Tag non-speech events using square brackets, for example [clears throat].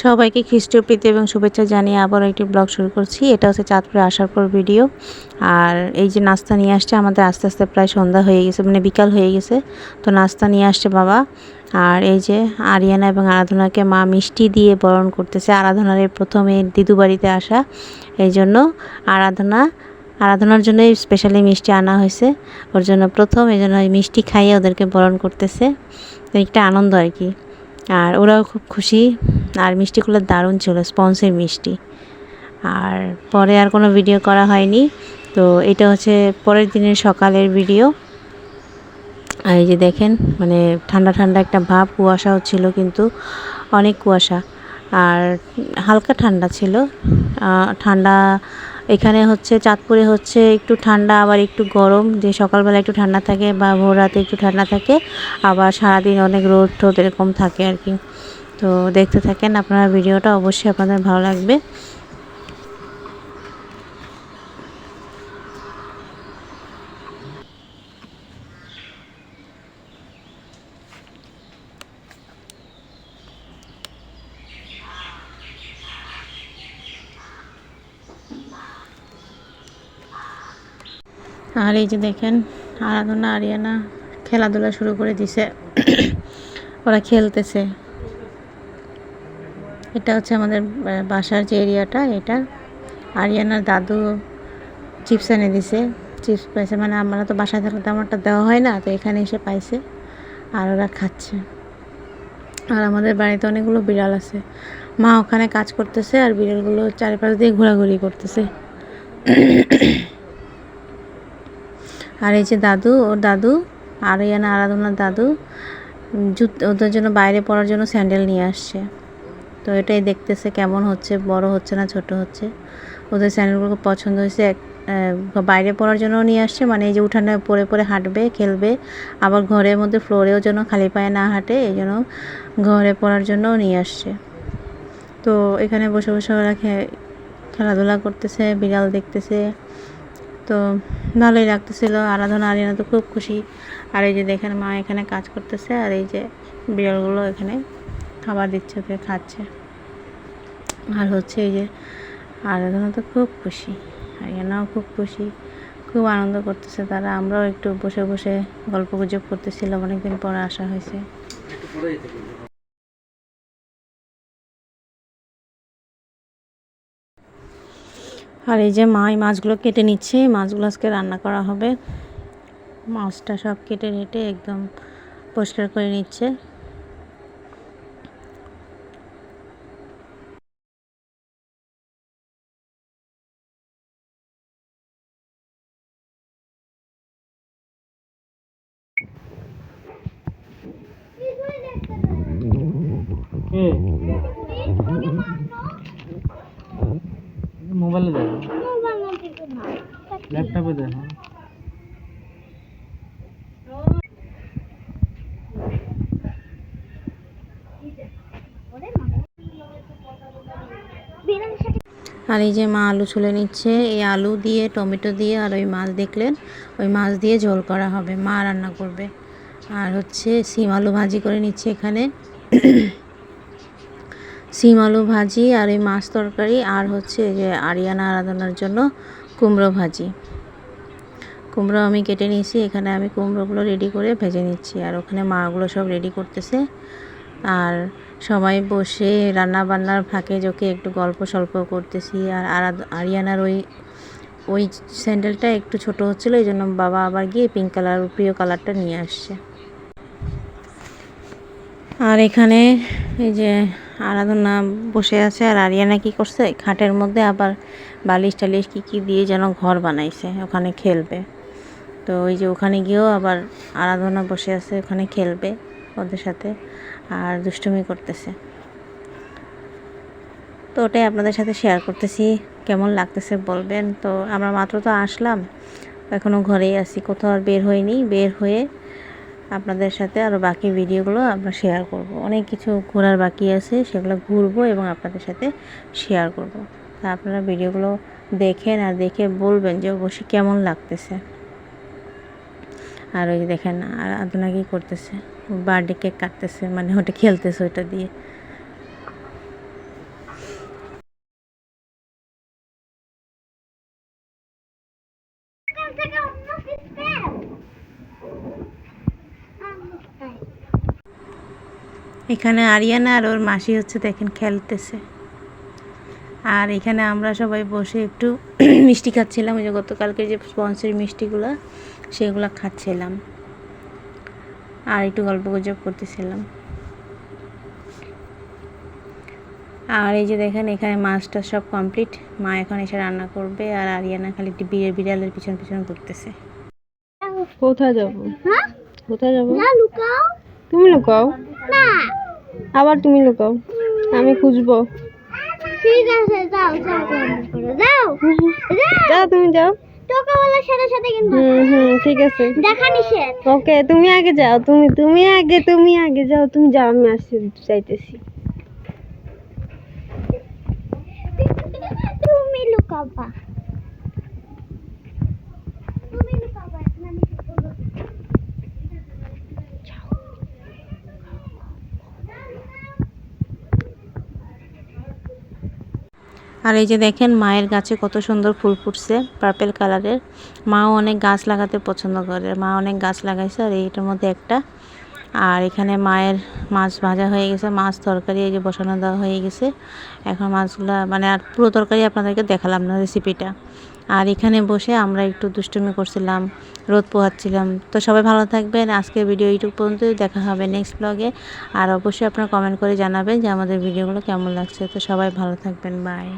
সবাইকে খ্রিস্টীয় প্রীতি এবং শুভেচ্ছা জানিয়ে আবার একটি ব্লগ শুরু করছি। এটা হচ্ছে চাঁদপুরে আসার পর ভিডিও। আর এই যে নাস্তা নিয়ে আসছে, আমাদের আস্তে আস্তে প্রায় সন্ধ্যা হয়ে গেছে মানে বিকাল হয়ে গেছে। তো নাস্তা নিয়ে আসছে বাবা। আর এই যে আরিয়ানা এবং আরাধনাকে মা মিষ্টি দিয়ে বরণ করতেছে, আরাধনার প্রথমে দিদু বাড়িতে আসা। এই জন্য আরাধনা, আরাধনার জন্যই স্পেশালি মিষ্টি আনা হয়েছে। ওর জন্য প্রথম, এই জন্য মিষ্টি খাইয়ে ওদেরকে বরণ করতেছে। একটা আনন্দ আর কি। আর ওরাও খুব খুশি। আর মিষ্টিগুলো দারুণ ছিল স্পঞ্জের মিষ্টি। আর পরে আর কোনো ভিডিও করা হয়নি। তো এটা হচ্ছে পরের দিনের সকালের ভিডিও আর এই যে দেখেন মানে ঠান্ডা ঠান্ডা একটা ভাব, কুয়াশাও ছিল কিন্তু অনেক কুয়াশা। আর হালকা ঠান্ডা ছিল। ঠান্ডা এখানে হচ্ছে, চাঁদপুরে হচ্ছে একটু ঠান্ডা, আবার একটু গরম। যে সকালবেলা একটু ঠান্ডা থাকে বা ভোর রাতে একটু ঠান্ডা থাকে, আবার সারাদিন অনেক রোদ টোদ এরকম থাকে আর কি। তো দেখতে থাকেন, আপনারা ভিডিওটা অবশ্যই আপনাদের ভালো লাগবে। আর এই যে দেখেন, আরাধনা আরিয়ানা খেলাধুলা শুরু করে দিছে। ওরা খেলতেছে। এটা হচ্ছে আমাদের বাসার যে এরিয়াটা এটা আরিয়ানার দাদু চিপস এনে দিছে। চিপস পাইছে মানে আমরা তো বাসায় থাকলে তেমন একটা দেওয়া হয় না, তো এখানে এসে পাইছে আর ওরা খাচ্ছে। আর আমাদের বাড়িতে অনেকগুলো বিড়াল আছে। মা ওখানে কাজ করতেছে আর বিড়ালগুলো চারিপাশ দিয়ে ঘোরাঘুরি করতেছে। আর এই যে দাদু, ওর দাদু আর ইয়ানা আরাধনার দাদু জুত ওদের জন্য বাইরে পড়ার জন্য স্যান্ডেল নিয়ে আসছে। তো এটাই দেখতেছে কেমন হচ্ছে, বড় হচ্ছে না ছোট হচ্ছে। ওদের স্যান্ডেলগুলো পছন্দ হয়েছে, এক- বাইরে পড়ার জন্য নিয়ে আসছে মানে এই যে উঠানে পরে পরে হাঁটবে, খেলবে, আবার ঘরের মধ্যে ফ্লোরেও যেন খালি পায়ে না হাঁটে, এই জন্য ঘরে পড়ার জন্যও নিয়ে আসছে। তো এখানে বসে বসে ওরা খেলাধুলা করতেছে, বিড়াল দেখতেছে। তো ভালোই লাগতেছিল, আরাধনা, আরিনা তো খুব খুশি। আর এই যে দেখেন মা এখানে কাজ করতেছে, আর এই যে বিড়ালগুলো এখানে খাবার দিচ্ছে, ওকে খাচ্ছে। আর হচ্ছে এই যে আরাধনা তো খুব খুশি, আরিয়ানাও খুব খুশি, খুব আনন্দ করতেছে তারা। আমরাও একটু বসে বসে গল্প গুজব করতেছিলাম, অনেকদিন পরে আসা হয়েছে। আর এই যে মা, এই মাছগুলো কেটে নিচ্ছে। এই মাছগুলো আজকে রান্না করা হবে। মাছটা সব কেটে নেটে একদম পরিষ্কার করে নিচ্ছে। মোবাইলে দেখো। ল্যাপটপে দেখো আর এই যে মা আলু ছুলে নিচ্ছে, এই আলু দিয়ে, টমেটো দিয়ে আর ওই মাছ দেখলেন, ওই মাছ দিয়ে ঝোল করা হবে। মা রান্না করবে। আর হচ্ছে সিম আলু ভাজি করে নিচ্ছে এখানে। সিম আলু ভাজি আর ওই মাছ তরকারি আর হচ্ছে এই যে আরিয়ানা আরাধনার জন্য কুমড়ো ভাজি। কুমড়ো আমি কেটে নিয়েছি, এখানে আমি কুমড়োগুলো রেডি করে ভেজে নিচ্ছি আর ওখানে মাগুলো সব রেডি করতেছে। আর সবাই বসে রান্না বান্নার ফাঁকে জোকে একটু গল্প সল্প করতেছি আর আরিয়ানার ওই ওই স্যান্ডেলটা একটু ছোট হচ্ছিল এই জন্য বাবা আবার গিয়ে পিঙ্ক কালার প্রিয় কালারটা নিয়ে আসছে। আর এখানে এই যে আরাধনা বসে আছে আর আরিয়ানা কি করছে? খাটের মধ্যে আবার বালিশ টালিশ কী কী দিয়ে যেন ঘর বানাইছে, ওখানে খেলবে। তো ওই যে ওখানে গিয়েও আবার আরাধনা বসে আছে, ওখানে খেলবে ওদের সাথে আর দুষ্টুমি করতেছে। তো ওটাই আপনাদের সাথে শেয়ার করতেছি, কেমন লাগতেছে বলবেন? তো আমরা মাত্র তো আসলাম এখনও ঘরেই আছি, কোথাও আর বের হইনি, বের হয়ে আপনাদের সাথে আরও বাকি ভিডিওগুলো আমরা শেয়ার করব। অনেক কিছু ঘোরার বাকি আছে, সেগুলো ঘুরবো এবং আপনাদের সাথে শেয়ার করব। তা আপনারা ভিডিওগুলো দেখেন আর দেখে বলবেন যে অবশ্যই কেমন লাগতেছে। আর ওই দেখেন, আর আদনা করতেছে? বার্থডে কেক কাটতেছে মানে ওটা খেলতেছে ওইটা দিয়ে। এখানে আরিয়ানা আর ওর মাসি হচ্ছে দেখেন খেলতেছে। আর এখানে আমরা সবাই বসে একটু [clears throat] মিষ্টি খাচ্ছিলাম ওই যে গতকালকে যে স্পন্সের মিষ্টিগুলো সেগুলো খাচ্ছিলাম। আর একটু গল্প গুজব করতেছিলাম। আর এই যে দেখেন এখানে মাছটা সব কমপ্লিট মা এখন এসে রান্না করবে আর আরিয়ানা খালি একটি বিড়ে- বিড়ালের পিছন পিছন ঘুরতেছে। কোথায় যাব? হ্যাঁ? কোথায় যাব? না লুকাও। তুমি লুকাও। আবার তুমি লুকাও। আমি খুঁজবো। ঠিক আছে যাও যাও যাও। তুমি যাও। তোকে বলার সাথে সাথে কিন্তু হুম হুম ঠিক আছে। দেখা নিষেধ। ওকে তুমি আগে যাও তুমি তুমি আগে তুমি আগে যাও তুমি যাও আমি আসছি চাইতেছি তুমি লুকাবা তুমি লুকাবা এখন আমি কি করব? আর এই যে দেখেন মায়ের গাছে কত সুন্দর ফুল ফুটছে পার্পেল কালারের মাও অনেক গাছ লাগাতে পছন্দ করে। মা অনেক গাছ লাগাইছে আর এইটার মধ্যে একটা। আর এখানে মায়ের মাছ ভাজা হয়ে গেছে, মাছ তরকারি এই যে বসানো দেওয়া হয়ে গেছে। এখন মাছগুলো মানে আর পুরো তরকারি আপনাদেরকে দেখালাম না রেসিপিটা আর এখানে বসে আমরা একটু দুষ্টুমি করছিলাম, রোদ পোহাচ্ছিলাম। তো সবাই ভালো থাকবেন। আজকের ভিডিও এইটুকু পর্যন্ত দেখা হবে নেক্সট ব্লগে আর অবশ্যই আপনারা কমেন্ট করে জানাবেন যে আমাদের ভিডিওগুলো কেমন লাগছে। তো সবাই ভালো থাকবেন। বাই